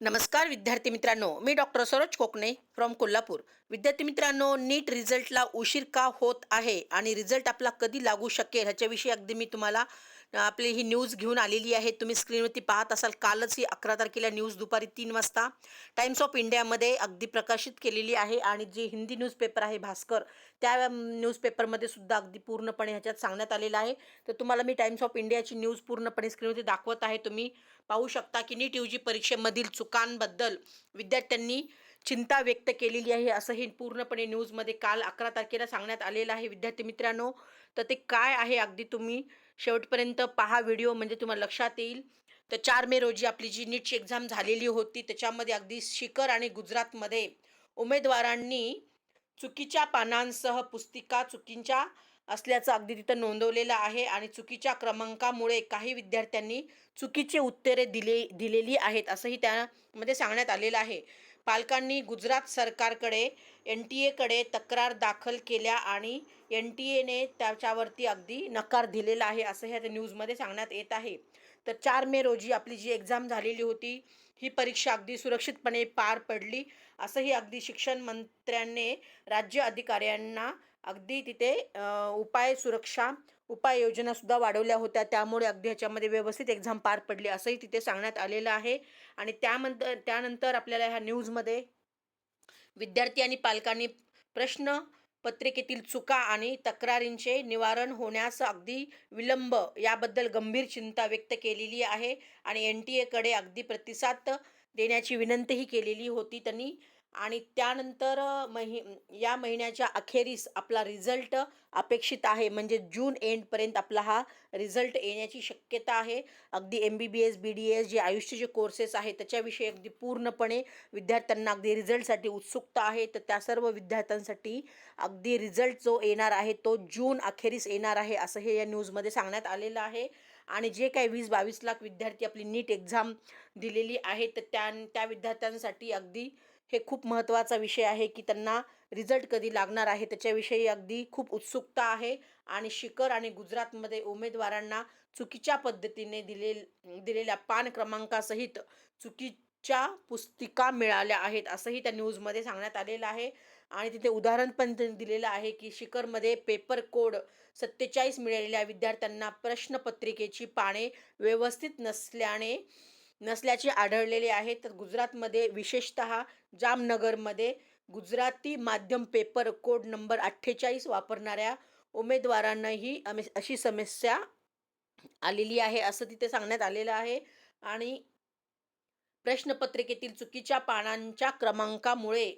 नमस्कार विद्यार्थी मित्रांनो. मी डॉक्टर सरोज कोकणे फ्रॉम कोल्हापूर. विद्यार्थी मित्रांनो नीट रिझल्टला उशीर का होत आहे? आणि रिझल्ट आपला कधी लागू शकेल? ह्याच्याविषयी अगदी मी तुम्हाला आपली ही न्यूज घेऊन आलेली आहे. तुम्ही स्क्रीनवरती पाहत असाल कालच ही अकरा तारखेला न्यूज दुपारी तीन वाजता टाइम्स ऑफ इंडियामध्ये अगदी प्रकाशित केलेली आहे आणि जी हिंदी न्यूजपेपर आहे भास्कर त्या न्यूजपेपरमध्ये सुद्धा अगदी पूर्णपणे ह्याच्यात सांगण्यात आलेलं आहे. तर तुम्हाला मी टाइम्स ऑफ इंडियाची न्यूज पूर्णपणे स्क्रीनवरती दाखवत आहे. तुम्ही पाहू शकता की नीट यू जी परीक्षेमधील चुकांबद्दल विद्यार्थ्यांनी चिंता व्यक्त केलेली आहे असं हे पूर्णपणे न्यूजमध्ये काल अकरा तारखेला सांगण्यात आलेलं आहे. विद्यार्थी मित्रांनो तर ते काय आहे अगदी तुम्ही शेवटपर्यंत पहा व्हिडिओ म्हणजे तुम्हाला लक्षात येईल. तर चार मे रोजी आपली जी नीटची एक्झाम झालेली होती त्याच्यामध्ये अगदी शिखर आणि गुजरातमध्ये उमेदवारांनी चुकीच्या पानांसह पुस्तिका चुकीच्या असल्याचं अगदी तिथं नोंदवलेलं आहे आणि चुकीच्या क्रमांकामुळे काही विद्यार्थ्यांनी चुकीचे उत्तरे दिले दिलेली आहेत असंही त्यामध्ये सांगण्यात आलेलं आहे. पालकांनी गुजरात सरकारकडे एन टी एकडे तक्रार दाखल केल्या आणि एन टी एने त्याच्यावरती अगदी नकार दिलेला आहे असं ह्या न्यूजमध्ये सांगण्यात येत आहे. तर चार मे रोजी आपली जी एक्झाम झालेली होती ही परीक्षा अगदी सुरक्षितपणे पार पडली असंही अगदी शिक्षण मंत्र्यांनी राज्य अधिकाऱ्यांना अगदी तिथे उपाय सुरक्षा उपाययोजनासुद्धा वाढवल्या होत्या. त्यामुळे अगदी ह्याच्यामध्ये व्यवस्थित एक्झाम पार पडली असंही तिथे सांगण्यात आलेलं आहे. आणि त्यानंतर त्यानंतर आपल्याला ह्या न्यूजमध्ये विद्यार्थी आणि पालकांनी प्रश्न पत्रिकेतील चुका आणि तक्रारींचे निवारण होण्यास अगदी विलंब याबद्दल गंभीर चिंता व्यक्त केलेली आहे. आणि एन टी एकडे अगदी प्रतिसाद देण्याची विनंतीही केलेली होती त्यांनी. आणि त्यानंतर महि या महिन्याच्या अखेरीस आपला रिझल्ट अपेक्षित आहे. म्हणजे जून एंडपर्यंत आपला हा रिझल्ट येण्याची शक्यता आहे. अगदी M B B S B D S जे आयुष्य जे कोर्सेस आहेत त्याच्याविषयी अगदी पूर्णपणे विद्यार्थ्यांना अगदी रिझल्टसाठी उत्सुकता आहे. तर त्या सर्व विद्यार्थ्यांसाठी अगदी रिझल्ट जो येणार आहे तो जून अखेरीस येणार आहे असं हे या न्यूजमध्ये सांगण्यात आलेलं आहे. आणि जे काही वीस बावीस लाख विद्यार्थी आपली नीट एक्झाम दिलेली आहे तर त्या त्या विद्यार्थ्यांसाठी अगदी हे खूप महत्त्वाचा विषय आहे की त्यांना रिझल्ट कधी लागणार आहे त्याच्याविषयी अगदी खूप उत्सुकता आहे आणि शिखर आणि गुजरातमध्ये उमेदवारांना चुकीच्या पद्धतीने दिले दिलेल्या पान क्रमांकासहित चुकीच्या पुस्तिका मिळाल्या आहेत असंही त्या न्यूजमध्ये सांगण्यात आलेलं आहे. आणि तिथे उदाहरण पण त्यांनी दिलेलं आहे की शिखरमध्ये पेपर कोड सत्तेचाळीस मिळालेल्या विद्यार्थ्यांना प्रश्नपत्रिकेची पाने व्यवस्थित नसल्याने नसल्याचे आढळलेले आहे. तर गुजरातमध्ये विशेषत जामनगरमध्ये गुजराती माध्यम पेपर कोड नंबर अठ्ठेचाळीस वापरणाऱ्या उमेदवारांनाही अमे अशी समस्या आलेली आहे असं तिथे सांगण्यात आलेलं आहे. आणि प्रश्नपत्रिकेतील चुकीच्या पानांच्या क्रमांकामुळे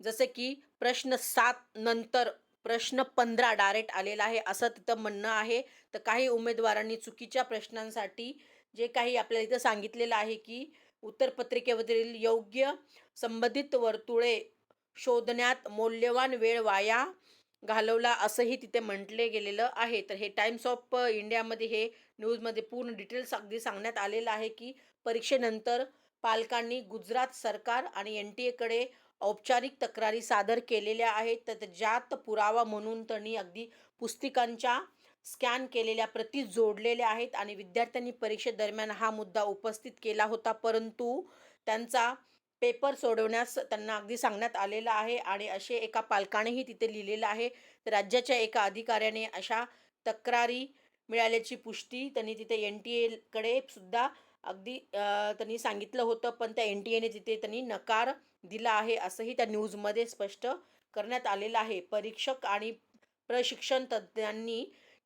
जसे की प्रश्न सात नंतर प्रश्न पंधरा डायरेक्ट आलेला आहे असं तिथं म्हणणं आहे. तर काही उमेदवारांनी चुकीच्या प्रश्नांसाठी जे काही आपल्याला इथं सांगितलेलं आहे की उत्तरपत्रिकेवरील योग्य संबंधित वर्तुळे शोधण्यात मौल्यवान वेळ वाया घालवला असंही तिथे म्हटले गेलेलं आहे. तर हे टाइम्स ऑफ इंडियामध्ये हे न्यूजमध्ये पूर्ण डिटेल्स अगदी सांगण्यात आलेलं आहे की परीक्षेनंतर पालकांनी गुजरात सरकार आणि एन टी एकडे औपचारिक तक्रारी सादर केलेल्या आहेत. तर ज्यात पुरावा म्हणून त्यांनी अगदी पुस्तिकांच्या स्कॅन केलेल्या प्रती जोडलेल्या आहेत आणि विद्यार्थ्यांनी परीक्षेदरम्यान हा मुद्दा उपस्थित केला होता. परंतु त्यांचा पेपर सोडवण्यास त्यांना अगदी सांगण्यात आलेलं आहे आणि असे एका पालकानेही तिथे लिहिलेलं आहे. तर राज्याच्या एका अधिकाऱ्याने अशा तक्रारी मिळाल्याची पुष्टी त्यांनी तिथे एन टी एकडे सुद्धा अगदी त्यांनी सांगितलं होतं. पण त्या एन टी एने तिथे त्यांनी नकार दिला आहे असंही त्या न्यूजमध्ये स्पष्ट करण्यात आलेलं आहे. परीक्षक आणि प्रशिक्षण तज्ज्ञांनी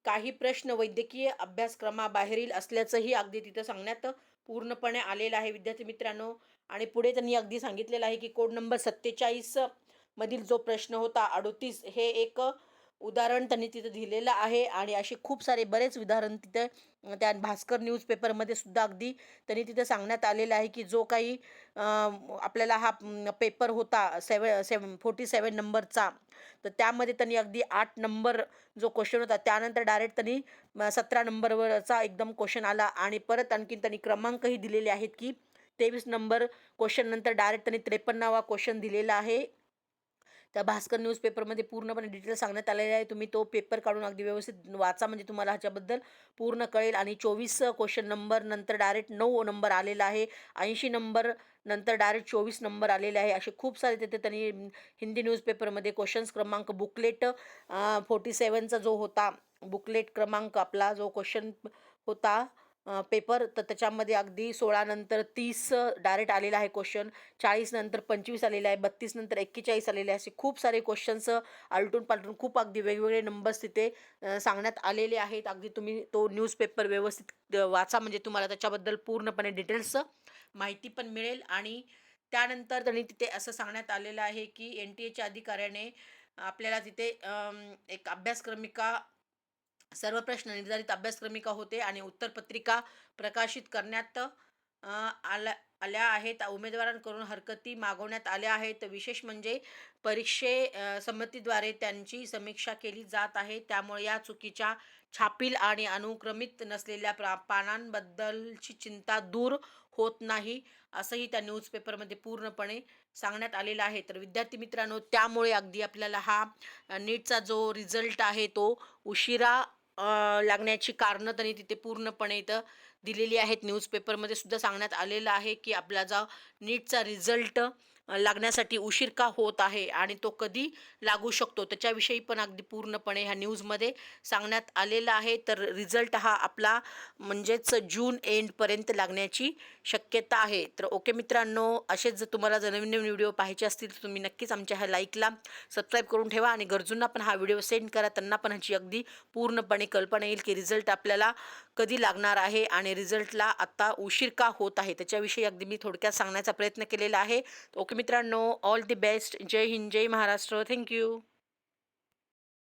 काही प्रश्न वैद्यकीय अभ्यासक्रमाबाहेरील असल्याचंही अगदी तिथं सांगण्यात पूर्णपणे आलेलं आहे. विद्यार्थी मित्रांनो आणि पुढे त्यांनी अगदी सांगितलेलं आहे की कोड नंबर सत्तेचाळीस मधील जो प्रश्न होता अडोतीस हे एक उदाहरण त्यांनी तिथं दिलेलं आहे आणि असे खूप सारे बरेच उदाहरण तिथे त्या भास्कर न्यूजपेपरमध्ये सुद्धा अगदी त्यांनी तिथं सांगण्यात आलेलं आहे की जो काही आपल्याला हा पेपर होता सेवन सेवन फोर्टी सेवन नंबरचा तर त्यामध्ये त्यांनी अगदी आठ नंबर जो क्वेश्चन होता त्यानंतर डायरेक्ट त्यांनी सतरा नंबरवरचा एकदम क्वेश्चन आला आणि परत आणखीन त्यांनी क्रमांकही दिलेले आहेत की तेवीस नंबर क्वेश्चन नंतर डायरेक्ट त्यांनी त्रेपन्नावा क्वेश्चन दिलेला आहे. त्या भास्कर न्यूजपेपरमध्ये पूर्णपणे डिटेल सांगण्यात आलेले आहे. तुम्ही तो पेपर काढून अगदी व्यवस्थित वाचा. म्हणजे तुम्हाला ह्याच्याबद्दल पूर्ण कळेल. आणि चोवीस क्वेश्चन नंबर नंतर डायरेक्ट नऊ नंबर आलेला आहे. ऐंशी नंबर नंतर डायरेक्ट चोवीस नंबर आलेले आहे. असे खूप सारे तिथे त्यांनी हिंदी न्यूजपेपरमध्ये क्वेश्चन्स क्रमांक बुकलेट फोर्टी सेवनचा जो होता बुकलेट क्रमांक आपला जो क्वेश्चन होता पेपर तर त्याच्यामध्ये अगदी सोळानंतर तीस डायरेक्ट आलेला आहे क्वेश्चन चाळीसनंतर पंचवीस आलेला आहे. बत्तीसनंतर एक्केचाळीस आलेले आहे. असे खूप सारे क्वेश्चन्स आलटून पालटून खूप अगदी वेगवेगळे नंबर्स तिथे सांगण्यात आलेले आहेत. अगदी तुम्ही तो न्यूजपेपर व्यवस्थित वाचा. म्हणजे तुम्हाला त्याच्याबद्दल पूर्णपणे डिटेल्स माहिती पण मिळेल. आणि त्यानंतर त्यांनी तिथे असं सांगण्यात आलेलं आहे की एन टी एच्या अधिकाऱ्याने आपल्याला तिथे एक अभ्यासक्रमिका सर्व प्रश्न निर्धारित अभ्यासक्रमिका होते आणि उत्तरपत्रिका प्रकाशित करण्यात आल्या आल्या आहेत. उमेदवारांकडून हरकती मागवण्यात आल्या आहेत. विशेष म्हणजे परीक्षे संमतीद्वारे त्यांची समीक्षा केली जात आहे. त्यामुळे या चुकीच्या छापील आणि अनुक्रमित नसलेल्या प्रा पानांबद्दलची चिंता दूर होत नाही असंही त्या न्यूजपेपरमध्ये पूर्णपणे सांगण्यात आलेलं आहे. तर विद्यार्थी मित्रांनो त्यामुळे अगदी आपल्याला हा नीटचा जो रिझल्ट आहे तो उशिरा लागण्याची कारणं त्यांनी तिथे पूर्णपणे इथं दिलेली आहेत. न्यूजपेपरमध्ये सुद्धा सांगण्यात आलेलं आहे की आपला जा नीटचा रिझल्ट लागण्यासाठी उशीर का होत आहे आणि तो कधी लागू शकतो? त्याच्याविषयी पण अगदी पूर्णपणे ह्या न्यूजमध्ये सांगण्यात आलेलं आहे. तर रिझल्ट हा आपला म्हणजेच जून एंडपर्यंत लागण्याची शक्यता आहे. तर ओके मित्रांनो असेच जर तुम्हाला जर नवीन नवीन व्हिडिओ पाहायचे असतील तर तुम्ही नक्कीच आमच्या ह्या लाईकला सबस्क्राईब करून ठेवा आणि गरजूंना पण हा व्हिडिओ सेंड करा. त्यांना पण ह्याची अगदी पूर्णपणे कल्पना येईल की रिझल्ट आपल्याला कधी लागणार आहे आणि रिझल्टला आत्ता उशीर का होत आहे? त्याच्याविषयी अगदी मी थोडक्यात सांगण्याचा प्रयत्न केलेला आहे. ओके मित्रांनो ऑल दी बेस्ट जय हिंद जय महाराष्ट्र. Thank you